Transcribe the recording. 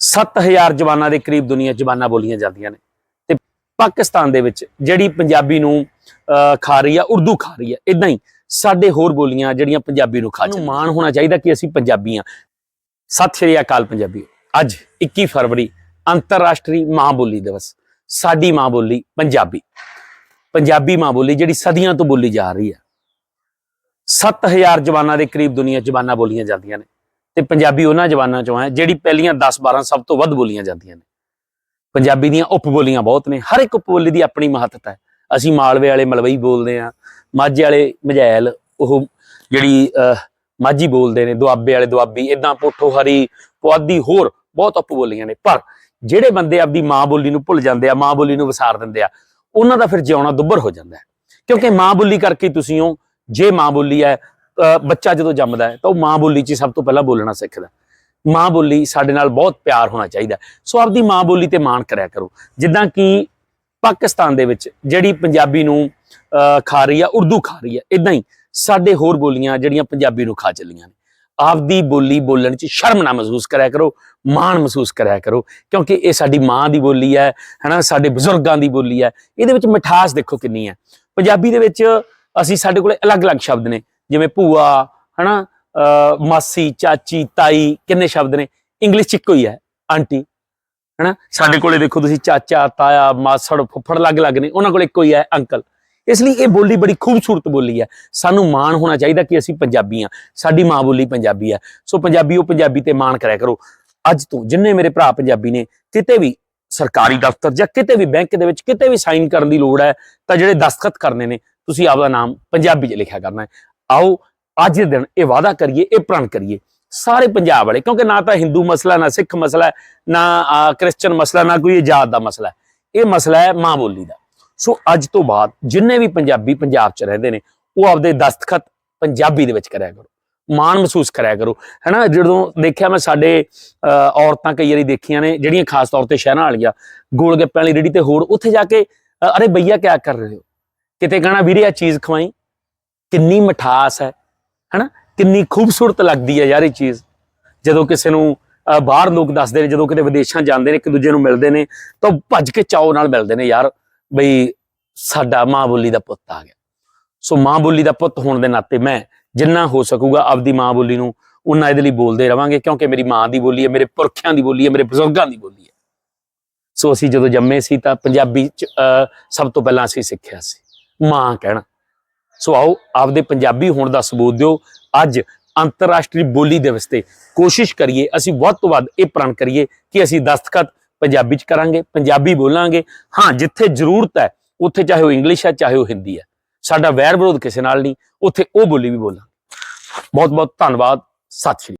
7000 ਜਵਾਨਾਂ ਦੇ ਕਰੀਬ ਦੁਨੀਆ ਜ਼ਬਾਨਾਂ ਬੋਲੀਆਂ ਜਾਂਦੀਆਂ ਨੇ। ਤੇ ਪਾਕਿਸਤਾਨ ਦੇ ਵਿੱਚ ਜਿਹੜੀ ਪੰਜਾਬੀ ਨੂੰ ਖਾ ਰਹੀ ਆ ਉਰਦੂ ਖਾ ਰਹੀ ਆ ਇਦਾਂ ਹੀ ਸਾਡੇ ਹੋਰ ਬੋਲੀਆਂ ਜਿਹੜੀਆਂ ਪੰਜਾਬੀ ਨੂੰ ਖਾ ਨੂੰ ਮਾਣ ਹੋਣਾ ਚਾਹੀਦਾ ਕਿ ਅਸੀਂ ਪੰਜਾਬੀ ਆ। ਸਤਿ ਸ਼੍ਰੀ ਅਕਾਲ ਪੰਜਾਬੀ ਅੱਜ 21 ਫਰਵਰੀ ਅੰਤਰਰਾਸ਼ਟਰੀ ਮਾਂ ਬੋਲੀ ਦਿਵਸ। ਸਾਡੀ ਮਾਂ ਬੋਲੀ ਪੰਜਾਬੀ। ਪੰਜਾਬੀ ਮਾਂ ਬੋਲੀ ਜਿਹੜੀ ਸਦੀਆਂ ਤੋਂ ਬੋਲੀ ਜਾ ਰਹੀ ਆ। 7000 ਜਵਾਨਾਂ ਦੇ ਕਰੀਬ ਦੁਨੀਆ ਜ਼ਬਾਨਾਂ ਬੋਲੀਆਂ ਜਾਂਦੀਆਂ ਨੇ। ਤੇ ਪੰਜਾਬੀ ਉਹਨਾਂ ਜ਼ਬਾਨਾਂ ਚੋਂ ਹੈ ਜਿਹੜੀ ਪਹਿਲੀਆਂ 10 12 ਸਭ ਤੋਂ ਵੱਧ ਬੋਲੀਆਂ ਜਾਂਦੀਆਂ ਨੇ। ਪੰਜਾਬੀ ਦੀਆਂ ਉਪ ਬੋਲੀਆਂ ਬਹੁਤ ਨੇ ਹਰ ਇੱਕ ਉਪ ਬੋਲੀ ਦੀ ਆਪਣੀ ਮਹੱਤਤਾ ਹੈ। ਅਸੀਂ ਮਾਲਵੇ ਵਾਲੇ ਮਲਵਈ ਬੋਲਦੇ ਆ ਮਾਝੇ ਵਾਲੇ ਮਝੈਲ ਉਹ ਜਿਹੜੀ ਅਹ, ਮਾਝੀ ਬੋਲਦੇ ਨੇ ਦੁਆਬੇ ਵਾਲੇ ਦੁਆਬੀ ਇਦਾਂ ਪੋਠੋ ਹਰੀ ਪੁਆਧੀ ਹੋਰ ਬਹੁਤ ਉਪ ਬੋਲੀਆਂ ਨੇ। ਪਰ ਜਿਹੜੇ ਬੰਦੇ ਆਪਦੀ ਮਾਂ ਬੋਲੀ ਨੂੰ ਭੁੱਲ ਜਾਂਦੇ ਆ ਮਾਂ ਬੋਲੀ ਨੂੰ ਵਿਸਾਰ ਦਿੰਦੇ ਆ ਉਹਨਾਂ ਦਾ ਫਿਰ ਜਿਉਣਾ ਦੁੱਬਰ ਹੋ ਜਾਂਦਾ ਹੈ। ਕਿਉਂਕਿ ਮਾਂ ਬੋਲੀ ਕਰਕੇ ਤੁਸੀਂ ਹੋ ਜੇ ਮਾਂ ਬੋਲੀ ਹੈ ਬੱਚਾ ਜਦੋਂ ਜੰਮਦਾ ਹੈ ਤਾਂ ਉਹ ਮਾਂ ਬੋਲੀ 'ਚ ਸਭ ਤੋਂ ਪਹਿਲਾਂ ਬੋਲਣਾ ਸਿੱਖਦਾ ਮਾਂ ਬੋਲੀ ਸਾਡੇ ਨਾਲ ਬਹੁਤ ਪਿਆਰ ਹੋਣਾ ਚਾਹੀਦਾ ਸੋ ਆਪਦੀ ਮਾਂ ਬੋਲੀ ਤੇ ਮਾਣ ਕਰਿਆ ਕਰੋ। ਜਿੱਦਾਂ ਕਿ ਪਾਕਿਸਤਾਨ ਦੇ ਵਿੱਚ ਜਿਹੜੀ ਪੰਜਾਬੀ ਨੂੰ ਖਾ ਰਹੀ ਆ, ਉਰਦੂ ਖਾ ਰਹੀ ਆ ਇਦਾਂ ਹੀ ਸਾਡੇ ਹੋਰ ਬੋਲੀਆਂ ਜਿਹੜੀਆਂ ਪੰਜਾਬੀ ਨੂੰ ਖਾ ਚੱਲੀਆਂ ਨੇ। ਆਪਦੀ ਬੋਲੀ ਬੋਲਣ 'ਚ ਸ਼ਰਮ ਨਾ ਮਹਿਸੂਸ ਕਰਿਆ ਕਰੋ, ਮਾਣ ਮਹਿਸੂਸ ਕਰਿਆ ਕਰੋ, ਕਿਉਂਕਿ ਇਹ ਸਾਡੀ ਮਾਂ ਦੀ ਬੋਲੀ ਹੈ, ਹਨਾ, ਸਾਡੇ ਬਜ਼ੁਰਗਾਂ ਦੀ ਬੋਲੀ ਹੈ। ਇਹਦੇ ਵਿੱਚ ਮਿਠਾਸ ਦੇਖੋ ਕਿੰਨੀ ਹੈ। ਪੰਜਾਬੀ ਦੇ ਵਿੱਚ ਅਸੀਂ ਸਾਡੇ ਕੋਲੇ ਅਲੱਗ-ਅਲੱਗ ਸ਼ਬਦ ਨੇ। ਜਿਵੇਂ ਭੂਆ, ਹਨਾ, ਅਹ ਮਾਸੀ, ਚਾਚੀ, ਤਾਈ ਕਿੰਨੇ ਸ਼ਬਦ ਨੇ? ਇੰਗਲਿਸ਼ ਚ ਇੱਕੋ ਹੀ ਹੈ, ਆਂਟੀ, ਹਨਾ? ਸਾਡੇ ਕੋਲੇ ਦੇਖੋ ਤੁਸੀਂ ਚਾਚਾ, ਤਾਇਆ, ਮਾਸੜ, ਫੁੱਫੜ ਅਲੱਗ-ਅਲੱਗ ਨੇ, ਉਹਨਾਂ ਕੋਲ ਇੱਕੋ ਹੀ ਹੈ, ਅੰਕਲ। ਇਸ ਲਈ ਇਹ ਬੋਲੀ ਬੜੀ ਖੂਬਸੂਰਤ ਬੋਲੀ ਹੈ। ਸਾਨੂੰ ਮਾਣ ਹੋਣਾ ਚਾਹੀਦਾ ਕਿ ਅਸੀਂ ਪੰਜਾਬੀ ਆ ਸਾਡੀ ਮਾਂ ਬੋਲੀ ਪੰਜਾਬੀ ਹੈ। ਸੋ ਪੰਜਾਬੀ, ਉਹ ਪੰਜਾਬੀ ਤੇ ਮਾਣ ਕਰਿਆ ਕਰੋ। ਅੱਜ ਤੋਂ ਜਿੰਨੇ ਮੇਰੇ ਭਰਾ ਪੰਜਾਬੀ ਨੇ, ਕਿਤੇ ਵੀ ਸਰਕਾਰੀ ਦਫ਼ਤਰ ਜਾਂ ਕਿਤੇ ਵੀ ਬੈਂਕ ਦੇ ਵਿੱਚ ਕਿਤੇ ਵੀ ਸਾਈਨ ਕਰਨ ਦੀ ਲੋੜ ਹੈ, ਤਾਂ ਜਿਹੜੇ ਦਸਤਖਤ ਕਰਨੇ ਨੇ, ਤੁਸੀਂ ਆਪਦਾ ਨਾਮ ਪੰਜਾਬੀ 'ਚ ਲਿਖਿਆ ਕਰਨਾ ਹੈ। ਆਓ ਅੱਜ ਦੇ ਦਿਨ ਇਹ ਵਾਅਦਾ ਕਰੀਏ ਇਹ ਪ੍ਰਣ ਕਰੀਏ। ਸਾਰੇ ਪੰਜਾਬ ਵਾਲੇ ਕਿਉਂਕਿ ਨਾ ਤਾਂ ਹਿੰਦੂ ਮਸਲਾ ਨਾ ਸਿੱਖ ਮਸਲਾ ਨਾ ਅਹ, ਕ੍ਰਿਸਚਨ ਮਸਲਾ ਨਾ ਕੋਈ ਆਜ਼ਾਦ ਦਾ ਮਸਲਾ ਇਹ ਮਸਲਾ ਹੈ ਮਾਂ ਬੋਲੀ ਦਾ। ਸੋ ਅੱਜ ਤੋਂ ਬਾਅਦ ਜਿੰਨੇ ਵੀ ਪੰਜਾਬੀ ਪੰਜਾਬ 'ਚ ਰਹਿੰਦੇ ਨੇ ਉਹ ਆਪਦੇ ਦਸਤਖਤ ਪੰਜਾਬੀ ਦੇ ਵਿੱਚ ਕਰਿਆ ਕਰੋ। ਮਾਣ ਮਹਿਸੂਸ ਕਰਿਆ ਕਰੋ। ਹੈਨਾ ਜਦੋਂ ਦੇਖਿਆ ਮੈਂ ਸਾਡੇ ਔਰਤਾਂ ਕਈ ਵਾਰੀ ਦੇਖੀਆਂ ਨੇ ਜਿਹੜੀਆਂ ਖਾਸ ਤੌਰ ਤੇ ਸ਼ਹਿਰਾਂ ਵਾਲੀਆਂ ਗੋਲ ਗੱਪਿਆਂ ਵਾਲੀ ਰੇੜੀ ਤੇ ਹੋਰ ਉੱਥੇ ਜਾ ਕੇ ਅਰੇ ਬਈਆ ਕਿਆ ਕਰ ਰਹੇ ਹੋ? ਕਿਤੇ ਕਹਣਾ ਵੀਰੇ ਆ ਚੀਜ਼ ਖਵਾਈ। ਕਿੰਨੀ ਮਠਾਸ ਹੈ ਹੈਨਾ? ਕਿੰਨੀ ਖੂਬਸੂਰਤ ਲੱਗਦੀ ਹੈ ਯਾਰ ਇਹ ਚੀਜ਼। ਜਦੋਂ ਕਿਸੇ ਨੂੰ ਬਾਹਰ ਲੋਕ ਦੱਸਦੇ ਨੇ ਜਦੋਂ ਕਿਤੇ ਵਿਦੇਸ਼ਾਂ ਜਾਂਦੇ ਨੇ ਇੱਕ ਦੂਜੇ ਨੂੰ ਮਿਲਦੇ ਨੇ ਤਾਂ ਉਹ ਭੱਜ ਕੇ ਚਾਉ ਨਾਲ ਮਿਲਦੇ ਨੇ ਯਾਰ ਬਈ ਸਾਡਾ ਮਾਂ ਬੋਲੀ ਦਾ ਪੁੱਤ ਆ ਗਿਆ। ਸੋ ਮਾਂ ਬੋਲੀ ਦਾ ਪੁੱਤ ਹੋਣ ਦੇ ਨਾਤੇ ਮੈਂ ਜਿੰਨਾ ਹੋ ਸਕੂਗਾ ਆਪਦੀ ਮਾਂ ਬੋਲੀ ਨੂੰ ਉਹਨਾਂ ਇਹਦੇ ਲਈ ਬੋਲਦੇ ਰਵਾਂਗੇ ਕਿਉਂਕਿ ਮੇਰੀ ਮਾਂ ਦੀ ਬੋਲੀ ਹੈ ਮੇਰੇ ਪੁਰਖਿਆਂ ਦੀ ਬੋਲੀ ਹੈ ਮੇਰੇ ਬਜ਼ੁਰਗਾਂ ਦੀ ਬੋਲੀ ਹੈ। ਸੋ ਅਸੀਂ ਜਦੋਂ ਜੰਮੇ ਸੀ ਤਾਂ ਪੰਜਾਬੀ ਚ ਅ, ਸਭ ਤੋਂ ਪਹਿਲਾਂ ਅਸੀਂ ਸਿੱਖਿਆ ਸੀ ਮਾਂ ਕਹਿਣਾ। ਸੋ ਆਓ ਆਪਦੇ ਪੰਜਾਬੀ ਹੋਣ ਦਾ ਸਬੂਤ ਦਿਓ। ਅੱਜ ਅੰਤਰਰਾਸ਼ਟਰੀ ਬੋਲੀ ਦਿਵਸ ਤੇ ਕੋਸ਼ਿਸ਼ ਕਰੀਏ, ਅਸੀਂ ਵੱਧ ਤੋਂ ਵੱਧ ਇਹ ਪ੍ਰਣ ਕਰੀਏ ਕਿ ਅਸੀਂ ਦਸਤਖਤ ਪੰਜਾਬੀ ਚ ਕਰਾਂਗੇ, ਪੰਜਾਬੀ ਬੋਲਾਂਗੇ। ਹਾਂ, ਜਿੱਥੇ ਜ਼ਰੂਰਤ ਹੈ, ਉੱਥੇ ਚਾਹੇ ਉਹ ਇੰਗਲਿਸ਼ ਹੈ, ਚਾਹੇ ਉਹ ਹਿੰਦੀ ਹੈ। ਸਾਡਾ ਵੈਰ ਵਿਰੋਧ ਕਿਸੇ ਨਾਲ ਨਹੀਂ, ਉੱਥੇ ਉਹ ਬੋਲੀ ਵੀ ਬੋਲਾਂਗੇ। ਬਹੁਤ ਬਹੁਤ ਧੰਨਵਾਦ, ਸਤਿ ਸ਼੍ਰੀ ਅਕਾਲ।